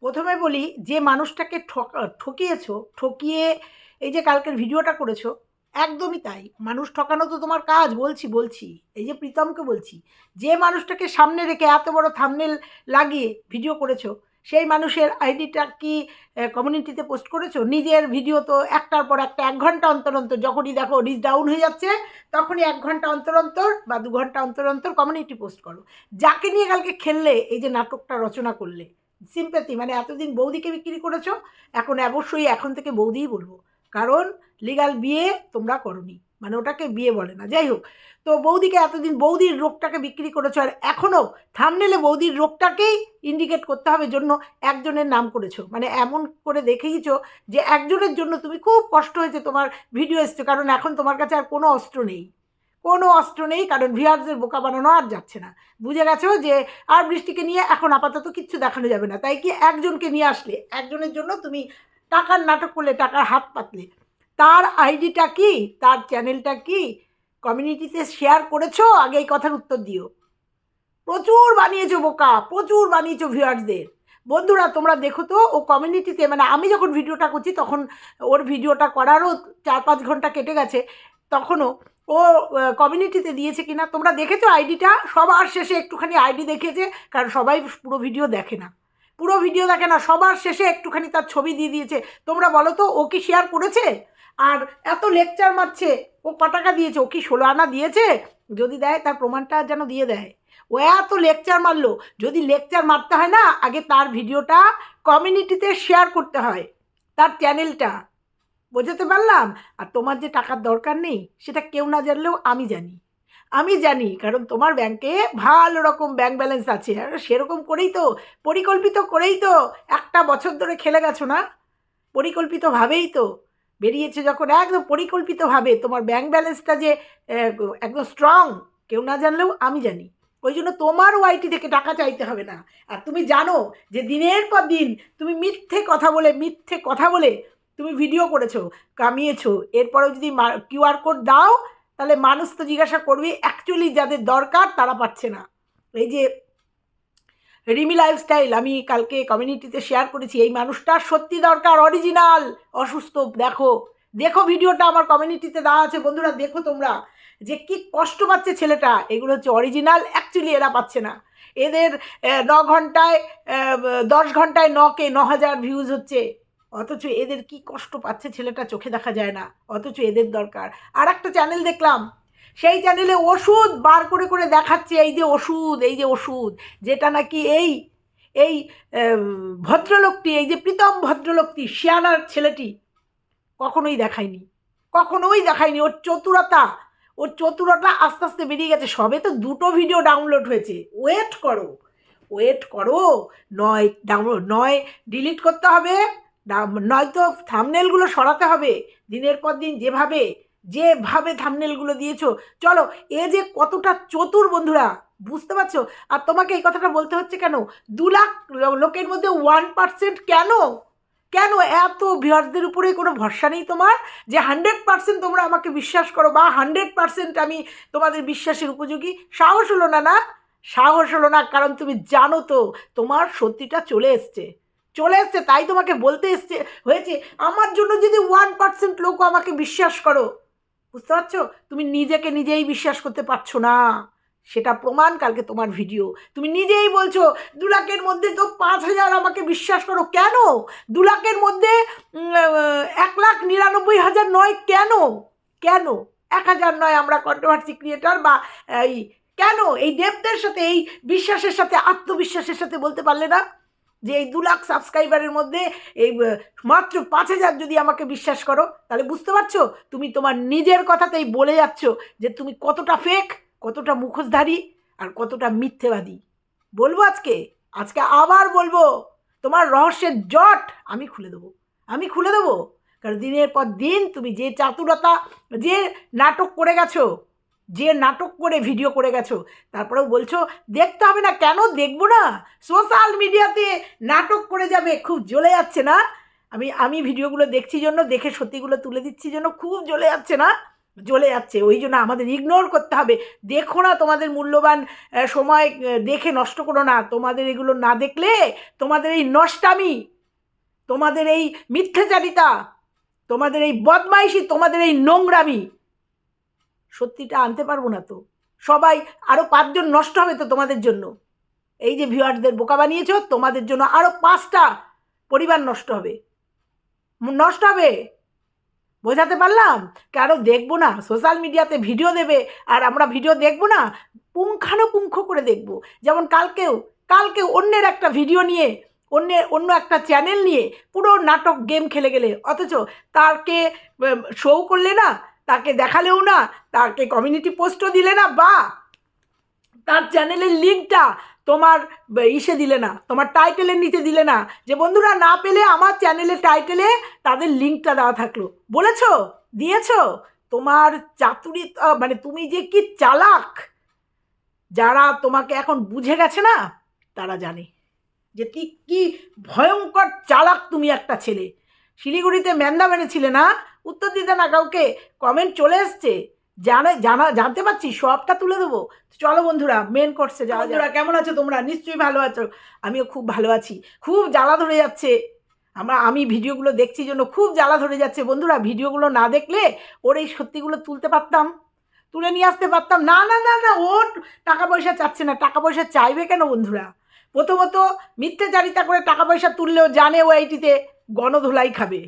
প্রথমে বলি, যে মানুষটাকে ঠক- ঠকিয়েছো, ঠকিয়ে এই যে কালকের ভিডিওটা করেছ, একদমই তাই। মানুষ ঠকানো তো তোমার কাজ, বলছি বলছি। এই যে প্রীতমকে বলছি, যে মানুষটাকে সামনে রেখে এত বড় থামনেল লাগিয়ে ভিডিও করেছ, সেই মানুষের আইডিটা কি কমিউনিটিতে পোস্ট করেছ? নিজের ভিডিও তো একটার পর একটা, এক ঘণ্টা অন্তর অন্তর যখনই দেখো রিচ ডাউন হয়ে যাচ্ছে, তখনই এক ঘণ্টা অন্তর অন্তর বা দু ঘণ্টা অন্তর অন্তর কমিউনিটি পোস্ট করো। যাকে নিয়ে কালকে খেললে, এই যে নাটকটা রচনা করলে সিম্প্যাথি মানে এতদিন বৌদিকে বিক্রি করেছ, এখন অবশ্যই এখন থেকে বৌদিই বলব। কারণ লিগাল বিয়ে তোমরা করনি মানে ওটাকে বিয়ে বলে না। যাই হোক, তো বৌদিকে এতদিন বৌদির রোগটাকে বিক্রি করেছ, আর এখনও থামনেলে বৌদির রোগটাকেই ইন্ডিকেট করতে হবে জন্য একজনের নাম করেছ। মানে এমন করে দেখেইছো যে একজনের জন্য তুমি খুব কষ্ট হয়েছে তোমার ভিডিও এসছে, কারণ এখন তোমার কাছে আর কোনো অস্ত্র নেই। কোনো অস্ত্র নেই, কারণ ভিয়ার্সের বোকা বানানো আর যাচ্ছে না। বুঝে গেছো যে আর বৃষ্টিকে নিয়ে এখন আপাতত কিচ্ছু দেখানো যাবে না। তাই কি একজনকে নিয়ে আসলে? একজনের জন্য তুমি টাকার নাটক করলে, টাকার হাত পাতলে। তার আইডিটা কি? তার চ্যানেলটা কি? কমিউনিটিতে শেয়ার করেছ? আগে এই কথার উত্তর দিও। প্রচুর বানিয়েছো বোকা, প্রচুর বানিয়েছো ভিউয়ার্সদের বন্ধুরা, তোমরা দেখো তো, ও কমিউনিটিতে মানে আমি যখন ভিডিওটা করছি, তখন ওর ভিডিওটা করারও চার পাঁচ ঘণ্টা কেটে গেছে। তখনও ও কমিউনিটিতে দিয়েছে কিনা, তোমরা দেখেছ আইডিটা সবার শেষে একটুখানি আইডি দেখেছে কারণ সবাই পুরো ভিডিও দেখে না। পুরো ভিডিও দেখে না, সবার শেষে একটুখানি তার ছবি দিয়ে দিয়েছে। তোমরা বলো তো, ও কি শেয়ার করেছে? আর এত লেকচার মারছে, ও ক টাকা দিয়েছে? ও কি ষোলো আনা দিয়েছে? যদি দেয়, তার প্রমাণটা যেন দিয়ে দেয়। ও এত লেকচার মারলো, যদি লেকচার মারতে হয় না, আগে তার ভিডিওটা কমিউনিটিতে শেয়ার করতে হয়, তার চ্যানেলটা বোঝাতে পারলাম? আর তোমার যে টাকার দরকার নেই, সেটা কেউ না জানলেও আমি জানি। আমি জানি, কারণ তোমার ব্যাংকে ভালো রকম ব্যাংক ব্যালেন্স আছে। আর সেরকম করেই তো, পরিকল্পিত করেই তো একটা বছর ধরে খেলে গেছো না? পরিকল্পিতভাবেই তো। বেরিয়েছে যখন একদম পরিকল্পিতভাবে তোমার ব্যাংক ব্যালেন্সটা যে একদম স্ট্রং কেউ না জানলেও আমি জানি। ওই জন্য তোমার ওয়াইটি থেকে টাকা চাইতে হবে না। আর তুমি জানো যে দিনের পর দিন তুমি মিথ্যে কথা বলে, মিথ্যে কথা বলে তুমি ভিডিও করেছ, কামিয়েছো, এরপরেও যদি কিউআর কোড দাও, তাহলে মানুষ তো জিজ্ঞাসা করবে অ্যাকচুয়ালি যাদের দরকার তারা পাচ্ছে না। এই যে রিমি লাইফস্টাইল আমি কালকে কমিউনিটিতে শেয়ার করেছি, এই মানুষটার সত্যি দরকার অরিজিনাল অসুস্থ, দেখো। দেখো ভিডিওটা আমার কমিউনিটিতে দেওয়া আছে, বন্ধুরা, দেখো তোমরা, যে কি কষ্ট পাচ্ছে ছেলেটা, এগুলো হচ্ছে অরিজিনাল অ্যাকচুয়ালি এরা পাচ্ছে না। এদের ন ঘন্টায় দশ ঘন্টায় নকে, ন হাজার ভিউজ হচ্ছে। অথচ এদের কি কষ্ট পাচ্ছে ছেলেটা চোখে দেখা যায় না। অথচ এদের দরকার। আর একটা চ্যানেল দেখলাম। সেই চ্যানেলে ওষুধ বার করে করে দেখাচ্ছে এই যে ওষুধ, এই যে ওষুধ, যেটা নাকি এই এই ভদ্রলোকটি, এই যে প্রীতম ভদ্রলোকটি, শিয়ানার ছেলেটি কখনোই দেখায়নি। কখনোই দেখায়নি। ওর চতুরতা ওর চতুরতা আস্তে আস্তে বেরিয়ে গেছে। সবে তো দুটো ভিডিও ডাউনলোড হয়েছে। ওয়েট করো। ওয়েট করো। নয় ডাউনলোড নয় ডিলিট করতে হবে। নয়তো থামনেলগুলো সরাতে হবে। দিনের পর দিন যেভাবে যেভাবে থামনেলগুলো দিয়েছ। চলো, এ যে কতটা চতুর বন্ধুরা, বুঝতে পারছ? আর তোমাকে এই কথাটা বলতে হচ্ছে কেন? দু লাখ লোকের মধ্যে ওয়ান পার্সেন্ট কেন? কেন এত ভিউয়ার্সদের উপরে কোনো ভরসা নেই তোমার? যে হান্ড্রেড পার্সেন্ট তোমরা আমাকে বিশ্বাস করো বা হান্ড্রেড পার্সেন্ট আমি তোমাদের বিশ্বাসের উপযোগী? সাহস হলো না না? সাহস হলো না, কারণ তুমি জানো তো, তোমার সত্যিটা চলে এসছে। চলে এসছে, তাই তোমাকে বলতে এসছে, হয়েছে। আমার জন্য যদি ওয়ান পার্সেন্ট লোক আমাকে বিশ্বাস করো, বুঝতে পারছ? তুমি নিজেকে নিজেই বিশ্বাস করতে পারছ না। সেটা প্রমাণ, কালকে তোমার ভিডিও তুমি নিজেই বলছো দু লাখের মধ্যে তো পাঁচ হাজার আমাকে বিশ্বাস করো, কেন? দু লাখের মধ্যে এক লাখ নিরানব্বই হাজার নয়, কেন? কেন? এক হাজার নয় আমরা কন্ট্রোভার্সি ক্রিয়েটার বা, এই, কেন? এই দেবদের সাথে, এই বিশ্বাসের সাথে, আত্মবিশ্বাসের সাথে বলতে পারলে না? যে এই দু লাখ সাবস্ক্রাইবারের মধ্যে এই মাত্র পাঁচ হাজার যদি আমাকে বিশ্বাস করো, তাহলে বুঝতে পারছ? তুমি তোমার নিজের কথাতেই বলে যাচ্ছ যে তুমি কতটা ফেক কতটা মুখোশধারী আর কতটা মিথ্যেবাদী। বলব আজকে? আজকে আবার বলব, তোমার রহস্যের জট আমি খুলে দেবো। আমি খুলে দেবো। কারণ দিনের পর দিন তুমি যে চাতুরতা, যে নাটক করে গেছো যে নাটক করে ভিডিও করে গেছো, তারপরেও বলছো, দেখতে হবে না, কেন দেখব না? সোশ্যাল মিডিয়াতে নাটক করে যাবে, খুব জ্বলে যাচ্ছে না? আমি আমি ভিডিওগুলো দেখছি জন্য, দেখে সত্যিগুলো তুলে দিচ্ছি জন্য খুব জ্বলে যাচ্ছে না? জ্বলে যাচ্ছে, ওই জন্য আমাদের ইগনোর করতে হবে। দেখো না তোমাদের মূল্যবান সময় দেখে নষ্ট করো না। তোমাদের এগুলো না দেখলে তোমাদের এই নষ্টামি, তোমাদের এই মিথ্যাচারিতা, তোমাদের এই বদমাইশি, তোমাদের এই নোংরামি সত্যিটা আনতে পারব না তো। সবাই আরও পাঁচজন নষ্ট হবে তো তোমাদের জন্য। এই যে ভিউয়ার্সদের বোকা বানিয়েছো, তোমাদের জন্য আরও পাঁচটা পরিবার নষ্ট হবে। নষ্ট হবে। বোঝাতে পারলাম? কারও দেখব না সোশ্যাল মিডিয়াতে ভিডিও দেবে, আর আমরা ভিডিও দেখব না, পুঙ্খানুপুঙ্খ করে দেখব। যেমন কালকেও কালকে অন্যের একটা ভিডিও নিয়ে, অন্যের, অন্য একটা চ্যানেল নিয়ে পুরো নাটক গেম খেলে গেলে। অথচ তারকে শো করলে না তাকে দেখালেও না, তাকে কমিউনিটি পোস্টও দিলে না, বা তার চ্যানেলের লিঙ্কটা তোমার ইসে দিলে না, তোমার টাইটেলের নিচে দিলে না। যে বন্ধুরা না পেলে আমার চ্যানেলের টাইটেলে তাদের লিঙ্কটা দেওয়া থাকল। বলেছ? দিয়েছ? তোমার চাতুরি মানে তুমি যে কি চালাক, যারা তোমাকে এখন বুঝে গেছে না, তারা জানে। যে তুই কি ভয়ঙ্কর চালাক তুমি একটা ছেলে। শিলিগুড়িতে ম্যান্দা মেরেছিলে না? উত্তর দিতে না কাউকে কমেন্ট চলে এসছে। জানে জানা জানতে পারছি সবটা তুলে দেবো। চলো বন্ধুরা মেন কোর্সে যাওয়া বন্ধুরা কেমন আছো তোমরা? নিশ্চয়ই ভালো আছো। আমিও খুব ভালো আছি। খুব জ্বালা ধরে যাচ্ছে। আমরা আমি ভিডিওগুলো দেখছি জন্য খুব জ্বালা ধরে যাচ্ছে। বন্ধুরা ভিডিওগুলো না দেখলে ওর এই সত্যিগুলো তুলতে পারতাম। তুলে নিয়ে আসতে পারতাম। না না না না ওর টাকা পয়সা চাচ্ছে না। টাকা পয়সা চাইবে কেন বন্ধুরা? প্রথমত মিথ্যাচারিতা করে টাকা পয়সা তুললেও জানে ওয়াইটিতে গণধোলাই খাবে।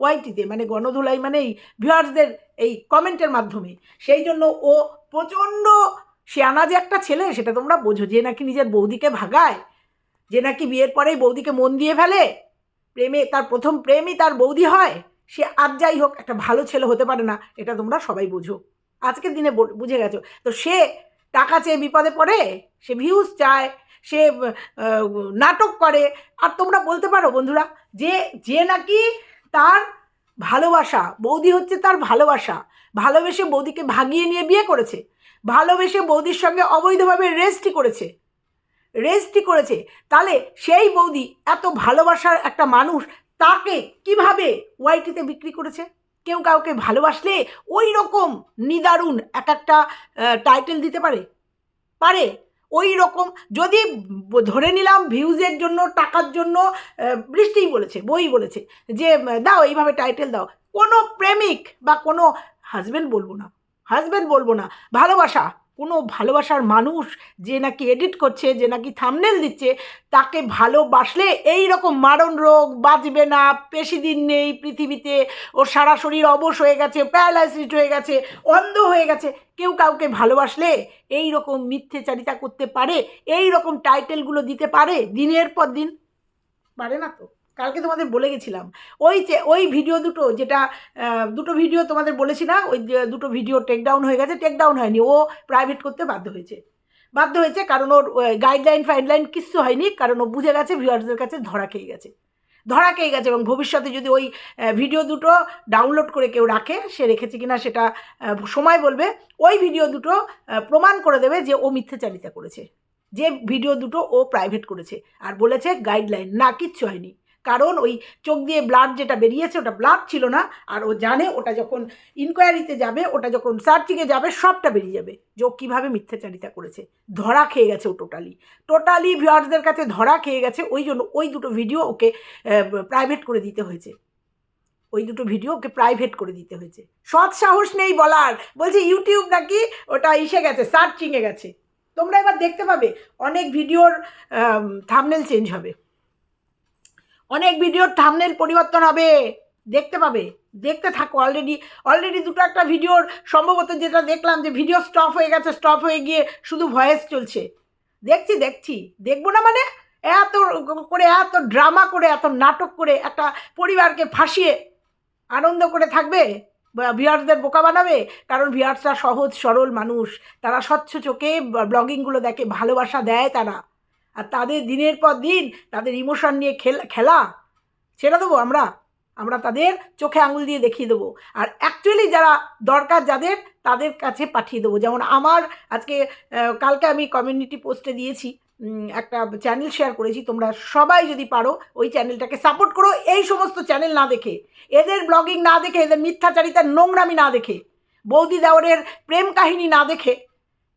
ওয়াইটিতে মানে গণধোলাই মানে এই ভিউয়ার্সদের এই কমেন্টের মাধ্যমে। সেই জন্য ও প্রচণ্ড শেয়ানা যে একটা ছেলে, সেটা তোমরা বোঝো, যে নাকি নিজের বৌদিকে ভাগায়, যে নাকি বিয়ের পরেই বৌদিকে মন দিয়ে ফেলে, প্রেমে তার প্রথম প্রেমই তার বৌদি হয়, সে আর যাই হোক একটা ভালো ছেলে হতে পারে না, এটা তোমরা সবাই বোঝো। আজকের দিনে বুঝে গেছো। তো সে টাকা চেয়ে বিপদে পড়ে, সে ভিউজ চায়, সে নাটক করে, আর তোমরা বলতে পারো বন্ধুরা, যে যে নাকি তার ভালোবাসা, বৌদি হচ্ছে তার ভালোবাসা। ভালোবেসে বৌদিকে ভাগিয়ে নিয়ে বিয়ে করেছে। ভালোবেসে বৌদির সঙ্গে অবৈধভাবে রেস্টই করেছে। রেস্টই করেছে। তাহলে সেই বৌদি এত ভালোবাসার একটা মানুষ, তাকে কীভাবে ওয়াইটিতে বিক্রি করেছে? কেউ কাউকে ভালোবাসলে ওই রকম নিদারুণ এক একটা টাইটেল দিতে পারে? পারে। ওই রকম যদি ধরে নিলাম ভিউজের জন্য, টাকার জন্য বৃষ্টিই বলেছে, বই বলেছে, যে, দাও, এইভাবে টাইটেল দাও, কোনো প্রেমিক বা কোনো হাজব্যান্ড বলব না হাজব্যান্ড বলব না, ভালোবাসা কোনো ভালোবাসার মানুষ যে নাকি এডিট করছে, যে নাকি থামনেল দিচ্ছে, তাকে ভালোবাসলে এই রকম মারণ রোগ বাঁচবে না, বেশি দিন নেই পৃথিবীতে, ওর সারা শরীর অবশ হয়ে গেছে প্যারালাইসিড হয়ে গেছে, অন্ধ হয়ে গেছে। কেউ কাউকে ভালোবাসলে এই রকম মিথ্যেচারিতা করতে পারে এই রকম টাইটেলগুলো দিতে পারে, দিনের পর দিন। পারে না তো? কালকে তোমাদের বলে গেছিলাম। ওই যে, ওই ভিডিও দুটো যেটা দুটো ভিডিও তোমাদের বলেছি না, ওই দুটো ভিডিও টেক ডাউন হয়ে গেছে টেক ডাউন হয়নি, ও প্রাইভেট করতে বাধ্য হয়েছে। বাধ্য হয়েছে কারণ ওর গাইডলাইন ফাইডলাইন কিচ্ছু হয়নি, কারণ ও বুঝে গেছে ভিউয়ার্সদের কাছে ধরা খেয়ে গেছে। ধরা খেয়ে গেছে এবং ভবিষ্যতে যদি ওই ভিডিও দুটো ডাউনলোড করে কেউ রাখে, সে রেখেছে কিনা সেটা সময় বলবে, ওই ভিডিও দুটো প্রমাণ করে দেবে যে ও মিথ্যাচারিতা করেছে। যে ভিডিও দুটো ও প্রাইভেট করেছে। আর বলেছে গাইডলাইন না, কিচ্ছু হয়নি। কারণ ওই চোখ দিয়ে ব্লাড যেটা বেরিয়েছে, ওটা ব্লাড ছিল না। আর ও জানে ওটা যখন ইনকোয়ারিতে যাবে, ওটা যখন সার্চিংয়ে যাবে, সবটা বেরিয়ে যাবে। যে ও কীভাবে মিথ্যাচারিতা করেছে। ধরা খেয়ে গেছে ও টোটালি টোটালি ভিউয়ার্সদের কাছে ধরা খেয়ে গেছে, ওই জন্য ওই দুটো ভিডিও ওকে প্রাইভেট করে দিতে হয়েছে। ওই দুটো ভিডিও ওকে প্রাইভেট করে দিতে হয়েছে। সৎ সাহস নেই বলার। বলছে ইউটিউব নাকি ওটা ইসে গেছে সার্চিংয়ে গেছে। তোমরা এবার দেখতে পাবে, অনেক ভিডিওর থামনেল চেঞ্জ হবে। অনেক ভিডিওর থামনেল পরিবর্তন হবে। দেখতে পাবে। দেখতে থাকো অলরেডি অলরেডি দুটো একটা ভিডিওর সম্ভবত যেটা দেখলাম যে ভিডিও স্টপ হয়ে গেছে স্টপ হয়ে গিয়ে শুধু ভয়েস চলছে। দেখছি দেখছি। দেখব না মানে? এত করে, এত ড্রামা করে, এত নাটক করে একটা পরিবারকে ফাঁসিয়ে আনন্দ করে থাকবে? ভিউয়ার্সদের বোকা বানাবে? কারণ ভিউয়ার্সরা সহজ, সরল মানুষ। তারা স্বচ্ছ চোখে ব্লগিংগুলো দেখে, ভালোবাসা দেয় তারা। আর তাদের দিনের পর দিন তাদের ইমোশন নিয়ে খেলা খেলা। ছেড়ে দেবো আমরা? আমরা তাদের চোখে আঙুল দিয়ে দেখিয়ে দেবো। আর অ্যাকচুয়ালি যারা দরকার যাদের, তাদের কাছে পাঠিয়ে দেবো। যেমন আমার আজকে কালকে আমি কমিউনিটি পোস্টে দিয়েছি একটা চ্যানেল শেয়ার করেছি। তোমরা সবাই যদি পারো, ওই চ্যানেলটাকে সাপোর্ট করো। এই সমস্ত চ্যানেল না দেখে, এদের ব্লগিং না দেখে, এদের মিথ্যাচারিতার নোংরামি না দেখে, বৌদি দেওয়ারের প্রেম কাহিনী না দেখে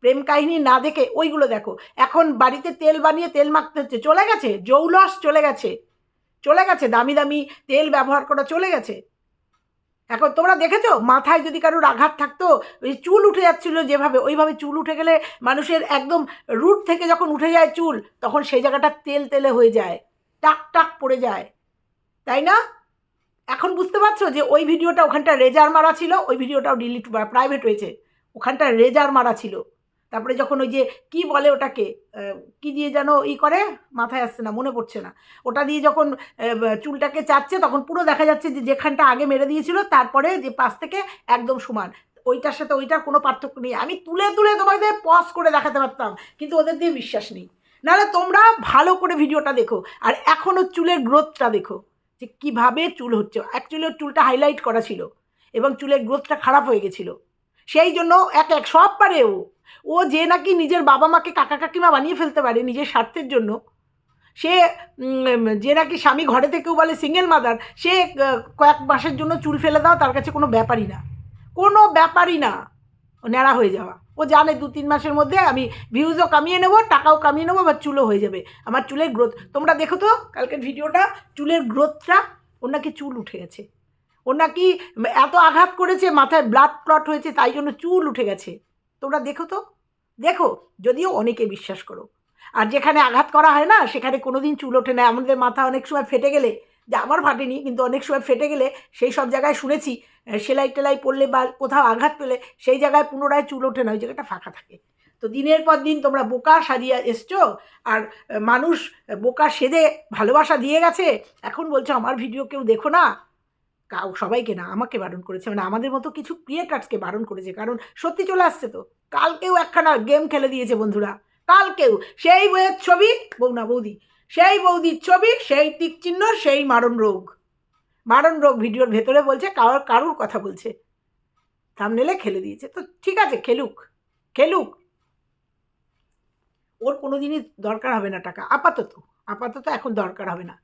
প্রেম কাহিনী না দেখে ওইগুলো দেখো। এখন বাড়িতে তেল বানিয়ে তেল মাখতে হচ্ছে, চলে গেছে? জৌলস চলে গেছে। চলে গেছে? দামি দামি তেল ব্যবহার করা চলে গেছে? এখন তোমরা দেখেছ? মাথায় যদি কারোর আঘাত থাকতো, ওই চুল উঠে যাচ্ছিল যেভাবে, ওইভাবে চুল উঠে গেলে মানুষের একদম রুট থেকে যখন উঠে যায় চুল, তখন সেই জায়গাটা তেল তেলে হয়ে যায়, টাক টাক পড়ে যায়। তাই না? এখন বুঝতে পারছ যে ওই ভিডিওটা ওখানটা রেজার মারা ছিল, ওই ভিডিওটাও ডিলিট প্রাইভেট হয়েছে। ওখানটা রেজার মারা ছিল। তারপরে যখন ওই যে কি বলে ওটাকে কি দিয়ে যেন ই করে, মাথায় আসছে না, মনে পড়ছে না। ওটা দিয়ে যখন চুলটাকে চাচ্ছে, তখন পুরো দেখা যাচ্ছে যে যেখানটা আগে মেরে দিয়েছিল, তারপরে যে পাশ থেকে একদম সমান। ওইটার সাথে ওইটার কোনো পার্থক্য নেই। আমি তুলে তুলে তোমাদের পজ করে দেখাতে পারতাম, কিন্তু ওদের দিয়ে বিশ্বাস নেই। নাহলে তোমরা ভালো করে ভিডিওটা দেখো, আর এখনও চুলের গ্রোথটা দেখো, যে কীভাবে চুল হচ্ছে। অ্যাকচুয়ালি ওর চুলটা হাইলাইট করা ছিল, এবং চুলের গ্রোথটা খারাপ হয়ে গেছিল। সেই জন্য এক এক, সব পারে ও। ও যে নাকি নিজের বাবা মাকে কাকা কাকিমা বানিয়ে ফেলতে পারে নিজের স্বার্থের জন্য। সে যে নাকি স্বামী ঘরে থেকেও বলে সিঙ্গেল মাদার সে কয়েক মাসের জন্য চুল ফেলে দাও, তার কাছে কোনো ব্যাপারই না। কোনো ব্যাপারই না। ন্যাড়া হয়ে যাওয়া। ও জানে দু তিন মাসের মধ্যে আমি ভিউজও কামিয়ে নেব, টাকাও কামিয়ে নেব বা চুলও হয়ে যাবে। আমার চুলের গ্রোথ তোমরা দেখো তো কালকের ভিডিওটা, চুলের গ্রোথটা ওর নাকি চুল উঠে গেছে। ওর নাকি এত আঘাত করেছে, মাথায় ব্লাড ক্লট হয়েছে, তাই জন্য চুল উঠে গেছে। তোমরা দেখো তো? দেখো, যদিও অনেকে বিশ্বাস করো। আর যেখানে আঘাত করা হয় না, সেখানে কোনো দিন চুল ওঠে না। আমাদের মাথা অনেক সময় ফেটে গেলে, যে আমার ফাটেনি কিন্তু অনেক সময় ফেটে গেলে সেই সব জায়গায় শুনেছি সেলাই টেলাই পড়লে বা কোথাও আঘাত পেলে সেই জায়গায় পুনরায় চুল ওঠে না, ওই জায়গাটা ফাঁকা থাকে। তো দিনের পর দিন তোমরা বোকা সাজিয়ে এসছো, আর মানুষ বোকা সেজে ভালোবাসা দিয়ে গেছে, এখন বলছো, আমার ভিডিও কেউ দেখো না? কাউ সবাইকে না, আমাকে বারণ করেছে। মানে আমাদের মতো কিছু ক্রিয়েটার্সকে বারণ করেছে, কারণ সত্যি চলে আসছে তো। কালকেও একখানা গেম খেলে দিয়েছে বন্ধুরা। কালকেও সেই বইয়ের ছবি, বউ না বৌদি, সেই বৌদির ছবি, সেই টিক চিহ্ন সেই মারণ রোগ। মারণ রোগ ভিডিওর ভেতরে বলছে, কারোর, কারুর কথা বলছে। থামনেলে খেলে দিয়েছে। তো ঠিক আছে, খেলুক খেলুক। ওর কোনো দিনই দরকার হবে না টাকা। আপাতত আপাতত এখন দরকার হবে না।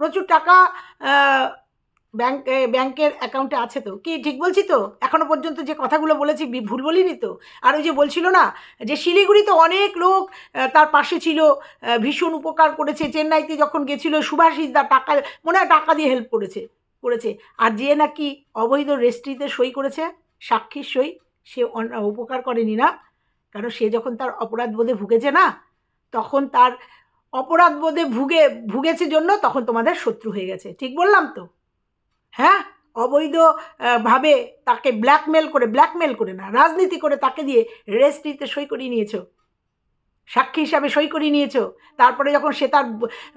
প্রচুর টাকা ব্যাংক ব্যাংকের অ্যাকাউন্টে আছে তো? কি ঠিক বলছি তো? এখনও পর্যন্ত যে কথাগুলো বলেছি ভুল বলিনি তো? আর ওই যে বলছিল না, যে শিলিগুড়িতে অনেক লোক তার পাশে ছিল ভীষণ উপকার করেছে। চেন্নাইতে যখন গেছিল, সুভাষিস দা টাকা, মনে হয় টাকা দিয়ে হেল্প করেছে করেছে। আর যে নাকি অবৈধ রেস্ট্রিতে সই করেছে, সাক্ষীর সই, সে উপকার করেনি না। কারণ সে যখন তার অপরাধ বোধে ভুগেছে না, তখন তার অপরাধ বোধে ভুগে, ভুগেছে জন্য তখন তোমাদের শত্রু হয়ে গেছে। ঠিক বললাম তো? হ্যাঁ? অবৈধ আহ, ভাবে তাকে ব্ল্যাকমেল করে ব্ল্যাকমেল করে না রাজনীতি করে তাকে দিয়ে রেস্ট্রিতে সই করিয়ে নিয়েছো। সাক্ষী হিসাবে সই করিয়ে নিয়েছো। তারপরে যখন সে তার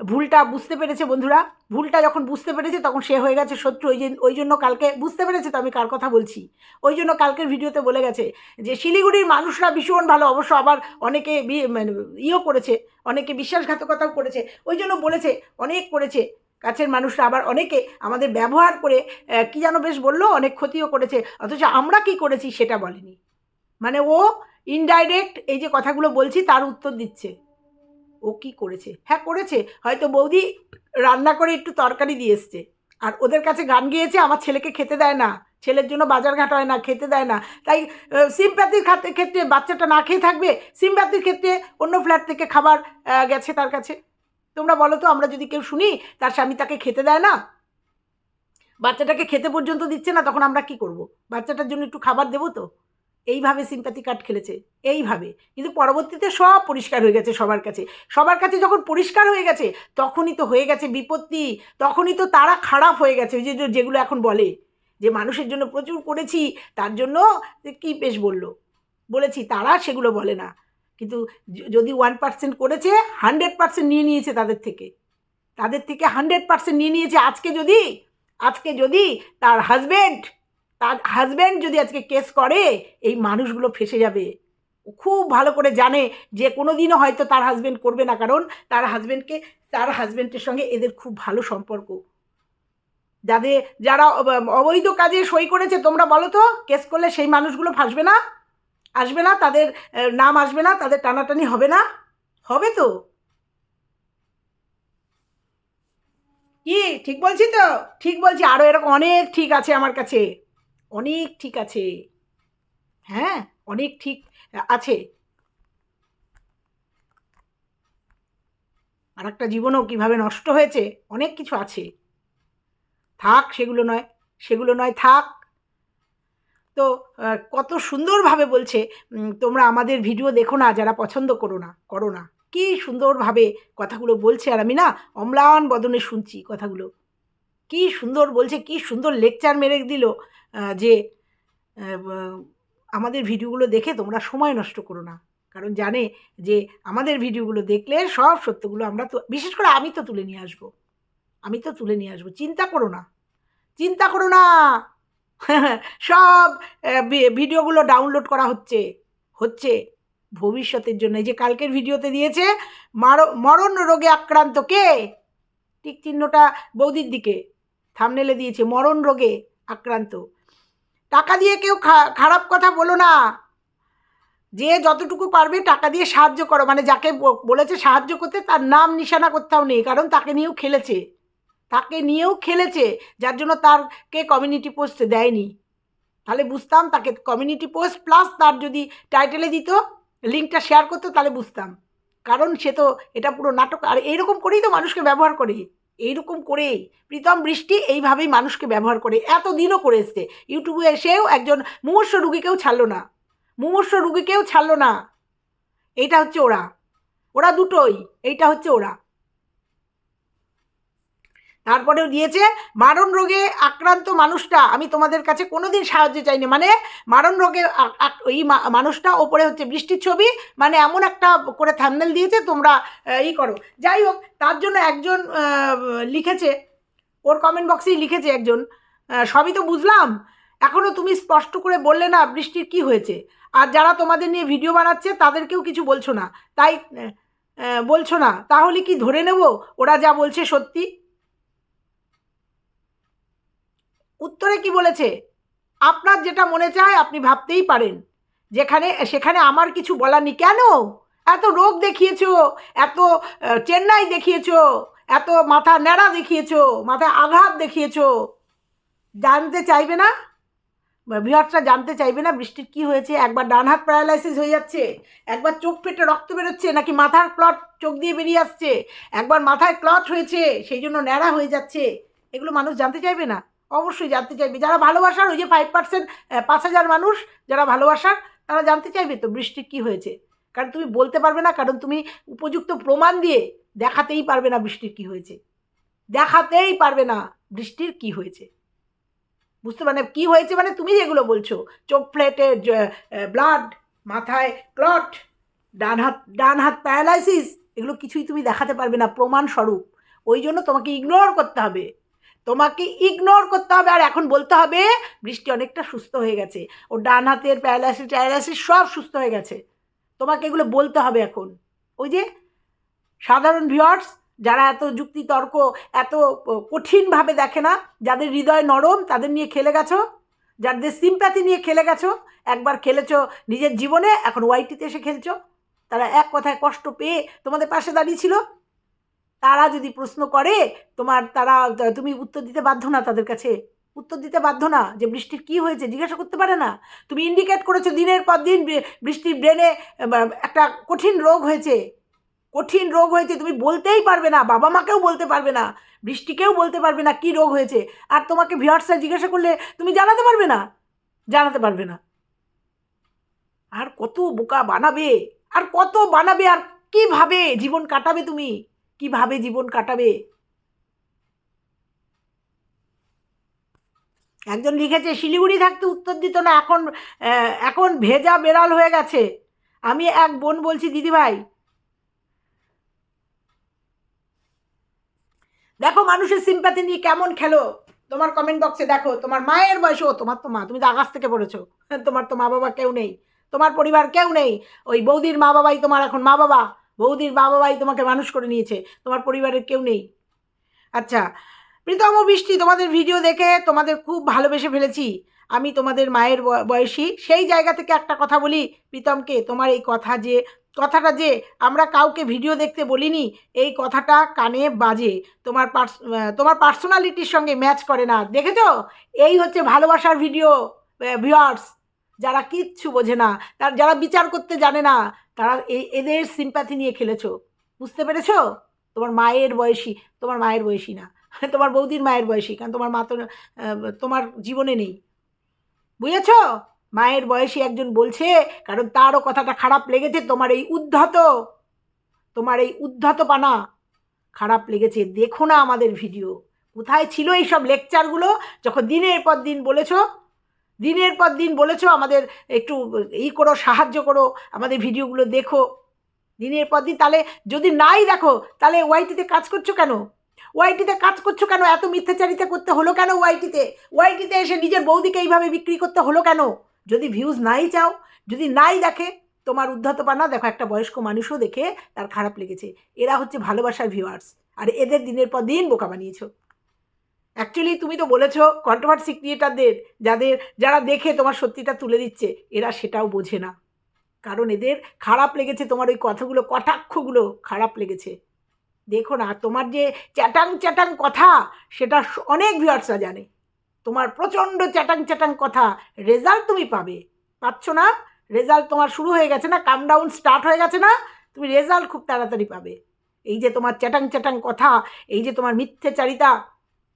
ভুলটা বুঝতে পেরেছে বন্ধুরা ভুলটা যখন বুঝতে পেরেছে তখন সে হয়ে গেছে শত্রু। ওই ওই জন্য কালকে বুঝতে পেরেছে তো আমি কার কথা বলছি? ওই জন্য কালকের ভিডিওতে বলে গেছে যে শিলিগুড়ির মানুষরা ভীষণ ভালো অবশ্য আবার অনেকে মানে ইয়েও করেছে অনেকে বিশ্বাসঘাতকতাও করেছে। ওই জন্য বলেছে অনেক করেছে। কাছের মানুষরা আবার অনেকে আমাদের ব্যবহার করে কি যেন বেশ বলল, অনেক ক্ষতিও করেছে। অথচ আমরা কি করেছি সেটা বলেনি। মানে ও ইনডাইরেক্ট এই যে কথাগুলো বলছি তার উত্তর দিচ্ছে। ও কি করেছে? হ্যাঁ করেছে। হয়তো বৌদি রান্না করে একটু তরকারি দিয়ে এসছে। আর ওদের কাছে গান গিয়েছে, আমার ছেলেকে খেতে দেয় না। ছেলের জন্য বাজার ঘাট হয় না, খেতে দেয় না। তাই সিম্প্যাথির ক্ষেত্রে বাচ্চাটা না খেয়ে থাকবে সিম্প্যাথির ক্ষেত্রে অন্য ফ্ল্যাট থেকে খাবার গেছে তার কাছে। তোমরা বলো তো, আমরা যদি কেউ শুনি, তার স্বামী তাকে খেতে দেয় না? বাচ্চাটাকে খেতে পর্যন্ত দিচ্ছে না, তখন আমরা কি করব? বাচ্চাটার জন্য একটু খাবার দেবো তো? এইভাবে সিম্প্যাথি কার্ড খেলেছে, এইভাবে। কিন্তু পরবর্তীতে সব পরিষ্কার হয়ে গেছে সবার কাছে। সবার কাছে যখন পরিষ্কার হয়ে গেছে, তখনই তো হয়ে গেছে বিপত্তি, তখনই তো তারা খারাপ হয়ে গেছে যে- যেগুলো এখন বলে, যে মানুষের জন্য প্রচুর করেছি, তার জন্য কি বেশ বলল? বলেছি, তারা সেগুলো বলে না। কিন্তু যদি ওয়ান পার্সেন্ট করেছে হান্ড্রেড পার্সেন্ট নিয়ে নিয়েছে তাদের থেকে। তাদের থেকে হান্ড্রেড পার্সেন্ট নিয়ে নিয়েছে আজকে যদি আজকে যদি তার হাজব্যান্ড তার হাজব্যান্ড যদি আজকে কেস করে, এই মানুষগুলো ফেসে যাবে। খুব ভালো করে জানে যে কোনো দিনও হয়তো তার হাজব্যান্ড করবে না, কারণ তার হাজব্যান্ডকে তার হাজব্যান্ডের সঙ্গে এদের খুব ভালো সম্পর্ক। যাদের, যারা অব- অবৈধ কাজে সই করেছে, তোমরা বলো তো কেস করলে সেই মানুষগুলো ফাঁসবে না? আসবে না, তাদের নাম আসবে না, তাদের টানাটানি হবে না? হবে তো? কি, ঠিক বলছি তো? ঠিক বলছি আরও এরকম অনেক ঠিক আছে আমার কাছে। অনেক ঠিক আছে। হ্যাঁ অনেক ঠিক আছে। আর একটা জীবনও কীভাবে নষ্ট হয়েছে, অনেক কিছু আছে। থাক, সেগুলো নয় সেগুলো নয়, থাক। তো কত সুন্দরভাবে বলছে তোমরা আমাদের ভিডিও দেখো না, যারা পছন্দ করো না করো না। কি সুন্দরভাবে কথাগুলো বলছে, আর আমি না অম্লান বদনে শুনছি কথাগুলো। কি সুন্দর বলছে, কি সুন্দর লেকচার মেরে দিল যে আমাদের ভিডিওগুলো দেখে তোমরা সময় নষ্ট করো না। কারণ জানে যে, আমাদের ভিডিওগুলো দেখলে সব সত্যগুলো আমরা তো, বিশেষ করে আমি তো তুলে নিয়ে আসব। আমি তো তুলে নিয়ে আসব। চিন্তা করো না। চিন্তা করো না! সব ভিডিওগুলো ডাউনলোড করা হচ্ছে হচ্ছে ভবিষ্যতের জন্য। এই যে কালকের ভিডিওতে দিয়েছে, মার- মরণ রোগে আক্রান্ত কে? টিক চিহ্নটা বৌদির দিকে থামনেলে দিয়েছে, মরণ রোগে আক্রান্ত। টাকা দিয়ে কেউ খারাপ কথা বলো না। যে যতটুকু পারবে টাকা দিয়ে সাহায্য করো। মানে যাকে বলেছে সাহায্য করতে, তার নাম নিশানা কোথাও নেই, কারণ তাকে নিয়েও খেলেছে। তাকে নিয়েও খেলেছে, যার জন্য তারকে কমিউনিটি পোস্ট দেয়নি। তাহলে বুঝতাম তাকে কমিউনিটি পোস্ট প্লাস তার যদি টাইটেলে দিত লিঙ্কটা শেয়ার করতো, তাহলে বুঝতাম। কারণ সে তো এটা পুরো নাটক, আর এইরকম করেই তো মানুষকে ব্যবহার করে। এইরকম করেই, প্রীতম বৃষ্টি এইভাবেই মানুষকে ব্যবহার করে। এত দিনও করে এসছে। ইউটিউবে এসেও একজন মুমূর্ষ রুগীকেও ছাড়লো না। মুমূর্ষ রুগীকেও ছাড়লো না। এইটা হচ্ছে ওরা। ওরা দুটোই, এইটা হচ্ছে ওরা। তারপরেও দিয়েছে, মারণ রোগে আক্রান্ত মানুষটা, আমি তোমাদের কাছে কোনোদিন সাহায্য চাইনি। মানে মারণ রোগে মা- মানুষটা ওপরে হচ্ছে বৃষ্টির ছবি মানে এমন একটা করে থ্যামনেল দিয়েছে, তোমরা ই করো। যাই হোক, তার জন্য একজন লিখেছে, ওর কমেন্ট বক্সেই লিখেছে একজন সবই তো বুঝলাম এখনও তুমি স্পষ্ট করে বললে না বৃষ্টির কি হয়েছে। আর যারা তোমাদের নিয়ে ভিডিও বানাচ্ছে, তাদেরকেও কিছু বলছো না। তাই বলছো না। তাহলে কি ধরে নেব? ওরা যা বলছে সত্যি? উত্তরে কি বলেছে? আপনার যেটা মনে চায় আপনি ভাবতেই পারেন। যেখানে, সেখানে আমার কিছু বলার নেই। কেন? এত রোগ দেখিয়েছো, এত চেন্নাই দেখিয়েছো, এত মাথা ন্যাড়া দেখিয়েছো, মাথায় আঘাত দেখিয়েছো। জানতে চাইবে না? ভিউয়ার্সরা জানতে চাইবে না? বৃষ্টির কি হয়েছে? একবার ডান হাত প্যারালাইসিস হয়ে যাচ্ছে, একবার চোখ পেটে রক্ত বেরোচ্ছে, নাকি মাথার ক্লট চোখ দিয়ে বেরিয়ে আসছে? একবার মাথায় ক্লট হয়েছে, সেই জন্য ন্যাড়া হয়ে যাচ্ছে। এগুলো মানুষ জানতে চাইবে না? অবশ্যই জানতে চাইবে। যারা ভালোবাসার, ওই যে ফাইভ পার্সেন্ট পাঁচ হাজার মানুষ যারা ভালোবাসার, তারা জানতে চাইবে তো বৃষ্টির কী হয়েছে। কারণ তুমি বলতে পারবে না, কারণ তুমি উপযুক্ত প্রমাণ দিয়ে দেখাতেই পারবে না বৃষ্টির কী হয়েছে। দেখাতেই পারবে না বৃষ্টির কী হয়েছে। বুঝতে মানে কী হয়েছে মানে তুমি যেগুলো বলছো, চোখ ফ্লেটে ব্লাড মাথায় ক্লট ডান হাত ডান হাত প্যারালাইসিস এগুলো কিছুই তুমি দেখাতে পারবে না প্রমাণস্বরূপ। ওই জন্য তোমাকে ইগনোর করতে হবে। তোমাকে ইগনোর করতে হবে। আর এখন বলতে হবে, বৃষ্টি অনেকটা সুস্থ হয়ে গেছে। ও ডান হাতের প্যারালাইসিস ট্যারালাইসিস সব সুস্থ হয়ে গেছে। তোমাকে এগুলো বলতে হবে এখন। ওই যে সাধারণ ভিউয়ার্স যারা এত যুক্তি তর্ক, এত কঠিনভাবে দেখে না, যাদের হৃদয় নরম, তাদের নিয়ে খেলে গেছো? যাদের সিম্প্যাথি নিয়ে খেলে গেছো, একবার খেলেছো নিজের জীবনে, এখন ওয়াইটিতে এসে খেলছো। তারা এক কথায় কষ্ট পেয়ে তোমাদের পাশে দাঁড়িয়েছিল তারা যদি প্রশ্ন করে, তোমার তারা তুমি উত্তর দিতে বাধ্য না তাদের কাছে। উত্তর দিতে বাধ্য না যে বৃষ্টির কি হয়েছে, জিজ্ঞাসা করতে পারে না। তুমি ইন্ডিকেট করেছ দিনের পর দিন বৃষ্টির ব্রেনে একটা কঠিন রোগ হয়েছে। কঠিন রোগ হয়েছে, তুমি বলতেই পারবে না, বাবা মাকেও বলতে পারবে না, বৃষ্টিকেও বলতে পারবে না কি রোগ হয়েছে। আর তোমাকে ভিউয়ার্সরা জিজ্ঞাসা করলে তুমি জানাতে পারবে না, জানাতে পারবে না। আর কত বোকা বানাবে, আর কত বানাবে, আর কীভাবে জীবন কাটাবে তুমি? কীভাবে জীবন কাটাবে? একজন লিখেছে, শিলিগুড়ি থাকতে উত্তর দিত না, এখন এখন ভেজা বেড়াল হয়ে গেছে। আমি এক বোন বলছি, দিদিভাই। দেখো, মানুষের সিম্প্যাথি নিয়ে কেমন খেলো? তোমার কমেন্ট বক্সে দেখো, তোমার মায়ের বয়স, ও, তোমার তো মা, তুমি তো আকাশ থেকে পড়েছো। তোমার তো মা বাবা কেউ নেই, তোমার পরিবার কেউ নেই, ওই বৌদির মা বাবাই তোমার এখন মা বাবা বৌদির বাবা ভাই তোমাকে মানুষ করে নিয়েছে, তোমার পরিবারের কেউ নেই। আচ্ছা প্রীতম বৃষ্টি, তোমাদের ভিডিও দেখে তোমাদের খুব ভালোবেসে ফেলেছি। আমি তোমাদের মায়ের বয়- বয়সী, সেই জায়গা থেকে একটা কথা বলি প্রীতমকে, তোমার এই কথা যে, কথাটা যে আমরা কাউকে ভিডিও দেখতে বলিনি, এই কথাটা কানে বাজে। তোমার পার্স তোমার পার্সোনালিটির সঙ্গে ম্যাচ করে না। দেখেছ? এই হচ্ছে ভালোবাসার ভিডিও ভিউয়ার্স যারা কিচ্ছু বোঝে না, তার, যারা বিচার করতে জানে না তারা এদের সিম্প্যাথি নিয়ে খেলেছো। বুঝতে পেরেছ? তোমার মায়ের বয়সী, তোমার মায়ের বয়সী না। তোমার বৌদির মায়ের বয়সী, কারণ তোমার মা তো তোমার জীবনে নেই। বুঝেছ? মায়ের বয়সী একজন বলছে, কারণ তারও কথাটা খারাপ লেগেছে, তোমার এই উদ্ধত, তোমার এই উদ্ধত পানা খারাপ লেগেছে। দেখো না আমাদের ভিডিও কোথায় ছিল এই সব লেকচারগুলো যখন দিনের পর দিন বলেছ দিনের পর দিন বলেছ, আমাদের একটু ই করো, সাহায্য করো, আমাদের ভিডিওগুলো দেখো। দিনের পর দিন, তাহলে যদি নাই দেখো, তাহলে ওয়াইটিতে কাজ করছ কেন? ওয়াইটিতে কাজ করছ কেন? এত মিথ্যাচারিতা করতে হলো কেন ওয়াইটিতে? ওয়াইটিতে এসে নিজের বৌদিকে এইভাবে বিক্রি করতে হলো কেন? যদি ভিউজ নাই চাও, যদি নাই দেখে, তোমার উদ্ধত পানা দেখো একটা বয়স্ক মানুষও দেখে তার খারাপ লেগেছে। এরা হচ্ছে ভালোবাসার ভিউয়ার্স আর এদের দিনের পর দিন বোকা বানিয়েছো। অ্যাকচুয়ালি তুমি তো বলেছ কন্ট্রোভার্সি ক্রিয়েটারদের যাদের, যারা দেখে তোমার সত্যিটা তুলে দিচ্ছে, এরা সেটাও বোঝে না। কারণ এদের খারাপ লেগেছে তোমার ওই কথাগুলো, কটাক্ষগুলো খারাপ লেগেছে। দেখো না, তোমার যে চ্যাটাং চ্যাটাং কথা, সেটা অনেক ভিউয়ার্সরা জানে। তোমার প্রচণ্ড চ্যাটাং চ্যাটাং কথা রেজাল্ট তুমি পাবে। পাচ্ছ না? রেজাল্ট তোমার শুরু হয়ে গেছে না? কাম ডাউন স্টার্ট হয়ে গেছে না? তুমি রেজাল্ট খুব তাড়াতাড়ি পাবে। এই যে তোমার চ্যাটাং চ্যাটাং কথা, এই যে তোমার মিথ্যেচারিতা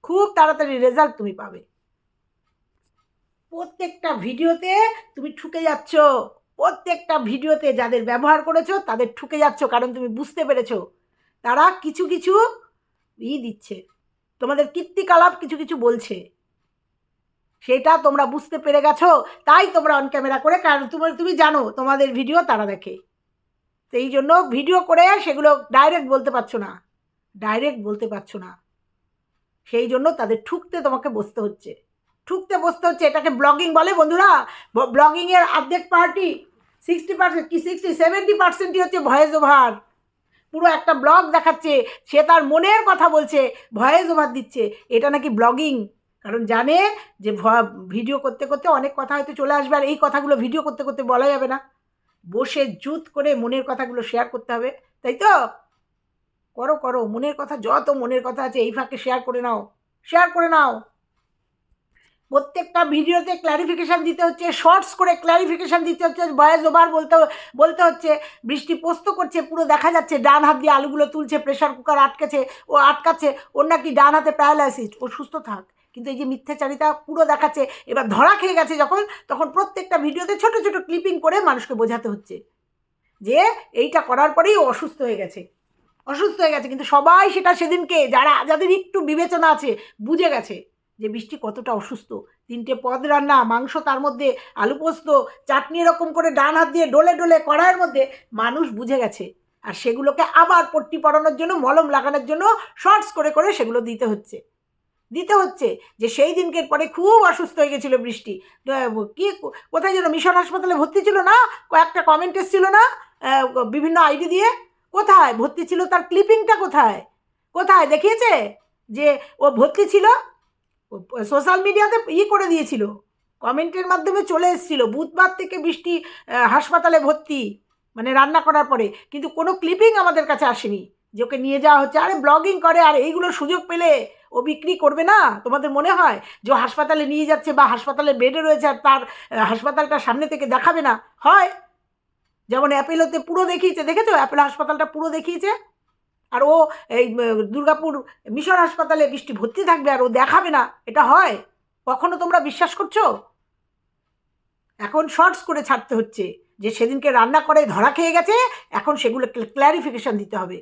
খুব তাড়াতাড়ি রেজাল্ট তুমি পাবে। প্রত্যেকটা ভিডিওতে তুমি ঠুকে যাচ্ছ। প্রত্যেকটা ভিডিওতে যাদের ব্যবহার করেছ, তাদের ঠুকে যাচ্ছ কারণ তুমি বুঝতে পেরেছ। তারা কিছু কিছু ই দিচ্ছে। তোমাদের কীর্তিকলাপ কিছু কিছু বলছে। সেটা তোমরা বুঝতে পেরে গেছো, তাই তোমরা অন ক্যামেরা করে, কারণ তুমি তুমি জানো তোমাদের ভিডিও তারা দেখে। সেই জন্য ভিডিও করে সেগুলো ডাইরেক্ট বলতে পারছ না। ডাইরেক্ট বলতে পারছ না। সেই জন্য তাদের ঠুকতে তোমাকে বসতে হচ্ছে। ঠুকতে বসতে হচ্ছে, এটাকে ব্লগিং বলে বন্ধুরা। ব্লগিংয়ের অর্ধেক পার্টি সিক্সটি পার্সেন্ট কি সিক্সটি সেভেন্টি পার্সেন্টই হচ্ছে ভয়েস ওভার। পুরো একটা ব্লগ দেখাচ্ছে, সে তার মনের কথা বলছে, ভয়েস ওভার দিচ্ছে। এটা নাকি ব্লগিং কারণ জানে যে ভিডিও করতে করতে অনেক কথা হয়তো চলে আসবে, আর এই কথাগুলো ভিডিও করতে করতে বলা যাবে না। বসে জুত করে মনের কথাগুলো শেয়ার করতে হবে, তাই তো? করো করো, মনের কথা, যত মনের কথা আছে, এই ফাঁকে শেয়ার করে নাও শেয়ার করে নাও। প্রত্যেকটা ভিডিওতে ক্ল্যারিফিকেশান দিতে হচ্ছে শর্টস করে ক্ল্যারিফিকেশান দিতে হচ্ছে বয়স ওভার বলতে বলতে হচ্ছে, বৃষ্টি পোস্ত করছে, পুরো দেখা যাচ্ছে, ডান হাত দিয়ে আলুগুলো তুলছে প্রেশার কুকার আটকেছে, ও আটকাচ্ছে, ওর নাকি ডান হাতে প্যারালাইসিস ও সুস্থ থাক। কিন্তু এই যে মিথ্যাচারিতা পুরো দেখাচ্ছে, এবার ধরা খেয়ে গেছে যখন, তখন প্রত্যেকটা ভিডিওতে ছোট ছোট ক্লিপিং করে মানুষকে বোঝাতে হচ্ছে যে, এইটা করার পরেই অসুস্থ হয়ে গেছে। অসুস্থ হয়ে গেছে, কিন্তু সবাই সেটা সেদিনকে যারা, যাদের একটু বিবেচনা আছে, বুঝে গেছে যে বৃষ্টি কতটা অসুস্থ। তিনটে পদ রান্না, মাংস তার মধ্যে, আলু পোস্ত, চাটনি এরকম করে ডান হাত দিয়ে ডোলে ডলে কড়াইয়ের মধ্যে, মানুষ বুঝে গেছে। আর সেগুলোকে আবার পট্টি পরানোর জন্য, মলম লাগানোর জন্য শর্টস করে করে সেগুলো দিতে হচ্ছে। দিতে হচ্ছে যে সেই দিনকের পরে খুব অসুস্থ হয়ে গেছিল বৃষ্টি। কি, কোথায় যেন মিশন হাসপাতালে ভর্তি ছিল না, কয়েকটা কমেন্ট এসেছিল না বিভিন্ন আইডি দিয়ে। কোথায়? ভর্তি ছিল তার ক্লিপিংটা কোথায়? কোথায়? দেখিয়েছে যে ও ভর্তি ছিল? সোশ্যাল মিডিয়াতে ই করে দিয়েছিল। কমেন্টের মাধ্যমে চলে এসেছিল। বুধবার থেকে বৃষ্টি হাসপাতালে ভর্তি মানে রান্না করার পরে। কিন্তু কোনো ক্লিপিং আমাদের কাছে আসেনি। যে ওকে নিয়ে যাওয়া হচ্ছে। আরে ব্লগিং করে, আর এইগুলো সুযোগ পেলে ও বিক্রি করবে না? তোমাদের মনে হয় যে হাসপাতালে নিয়ে যাচ্ছে বা হাসপাতালে বেডে রয়েছে আর তার হাসপাতালটা সামনে থেকে দেখাবে না? হয়। যেমন অ্যাপেলোতে পুরো দেখিয়েছে, দেখেছ? অ্যাপেলো হাসপাতালটা পুরো দেখিয়েছে। আর ও, এই দুর্গাপুর মিশন হাসপাতালে বৃষ্টি ভর্তি থাকবে আর ও দেখাবে না, এটা হয়। কখনো তোমরা বিশ্বাস করছ? এখন শর্টস করে ছাড়তে হচ্ছে, যে সেদিনকে রান্না করে ধরা খেয়ে গেছে, এখন সেগুলো ক্ল্যারিফিকেশান দিতে হবে।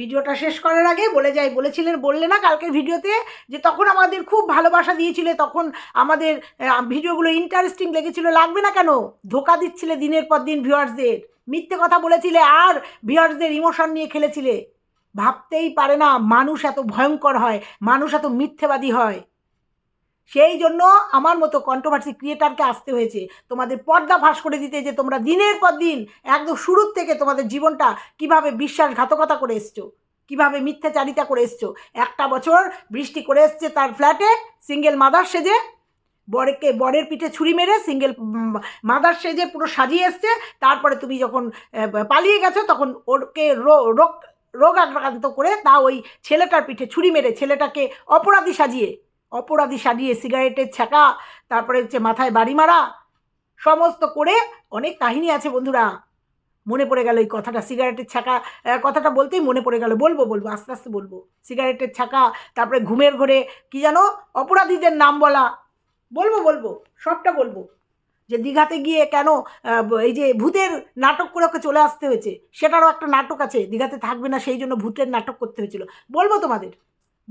ভিডিওটা শেষ করার আগে বলে যাই, বলেছিলেন, বললে না কালকের ভিডিওতে যে তখন আমাদের খুব ভালোবাসা দিয়েছিলে, তখন আমাদের ভিডিওগুলো ইন্টারেস্টিং লেগেছিল, লাগবে না কেন? ধোকা দিচ্ছিলে দিনের পর দিন ভিউয়ার্সদের। মিথ্যে কথা বলেছিলে আর ভিউয়ার্সদের ইমোশন নিয়ে খেলেছিলে। ভাবতেই পারে না মানুষ এত ভয়ঙ্কর হয়, মানুষ এত মিথ্যেবাদী হয়। সেই জন্য আমার মতো কন্ট্রোভার্সি ক্রিয়েটারকে আসতে হয়েছে। তোমাদের পর্দা ফাঁস করে দিতে যে তোমরা দিনের পর দিন একদম শুরুর থেকে তোমাদের জীবনটা কীভাবে বিশ্বাসঘাতকতা করে এসছো, কীভাবে মিথ্যাচারিতা করে এসছো। একটা বছর বৃষ্টি করে এসছে তার ফ্ল্যাটে সিঙ্গেল মাদার সেজে, বরকে, বরের পিঠে ছুরি মেরে সিঙ্গেল মাদার সেজে পুরো সাজিয়ে এসছে। তারপরে তুমি যখন পালিয়ে গেছো তখন ওরকে রোগ রোগ আক্রান্ত করে তা ওই ছেলেটার পিঠে ছুরি মেরে ছেলেটাকে অপরাধী সাজিয়ে অপরাধী সাজিয়ে সিগারেটের ছ্যাঁকা, তারপরে হচ্ছে মাথায় বাড়ি মারা, সমস্ত করে অনেক কাহিনী আছে বন্ধুরা। মনে পড়ে গেল এই কথাটা, সিগারেটের ছাকা কথাটা বলতেই মনে পড়ে গেল। বলব বলব, আস্তে আস্তে বলব। সিগারেটের ছাকা তারপরে ঘুমের ঘরে কি জানো? অপরাধীদের নাম বলা। বলব বলব, সবটা বলব। যে দীঘাতে গিয়ে কেন এই যে ভূতের নাটক করে ওকে চলে আসতে হয়েছে, সেটারও একটা নাটক আছে। দীঘাতে থাকবে না, সেই জন্য ভূতের নাটক করতে হয়েছিল। বলব তোমাদের।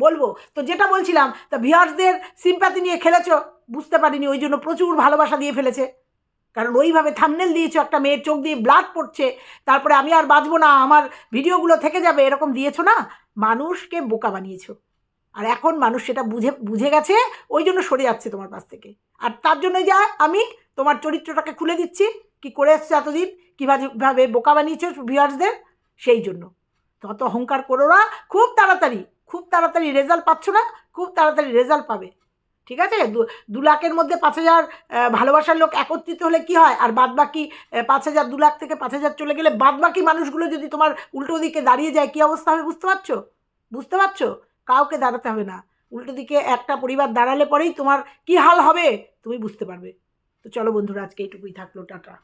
বলব? তো যেটা বলছিলাম, তা ভিউয়ার্সদের সিম্প্যাথি নিয়ে খেলেছো? বুঝতে পারিনি, ওই জন্য প্রচুর ভালোবাসা দিয়ে ফেলেছে। কারণ ওইভাবে থামনেল দিয়েছ, একটা মেয়ের চোখ দিয়ে ব্লাড পড়ছে, তারপরে আমি আর বাঁচবো না, আমার ভিডিওগুলো থেকে যাবে, এরকম দিয়েছ না? মানুষকে বোকা বানিয়েছো। আর এখন মানুষ সেটা বুঝে বুঝে গেছে, ওই জন্য সরে যাচ্ছে তোমার পাশ থেকে। আর তার জন্যই যা আমি তোমার চরিত্রটাকে খুলে দিচ্ছি, কি করে এসছো এতদিন, কীভাবে বোকা বানিয়েছো ভিউয়ার্সদের সেই জন্য। তত অহংকার করো না, খুব তাড়াতাড়ি। খুব তাড়াতাড়ি রেজাল্ট পাচ্ছ না, খুব তাড়াতাড়ি রেজাল্ট পাবে। ঠিক আছে? দু লাখের মধ্যে পাঁচ হাজার ভালোবাসার লোক একত্রিত হলে কি হয়? আর বাদ বাকি পাঁচ হাজার, দু লাখ থেকে পাঁচ হাজার চলে গেলে বাদ বাকি মানুষগুলো যদি তোমার উল্টো দিকে দাঁড়িয়ে যায়, কী অবস্থা হবে বুঝতে পারছ? বুঝতে পারছ? কাউকে দাঁড়াতে হবে না। উল্টো দিকে একটা পরিবার দাঁড়ালে পরেই তোমার কি হাল হবে তুমি বুঝতে পারবে। তো চলো বন্ধুরা, আজকে এইটুকুই থাকল, টাটা।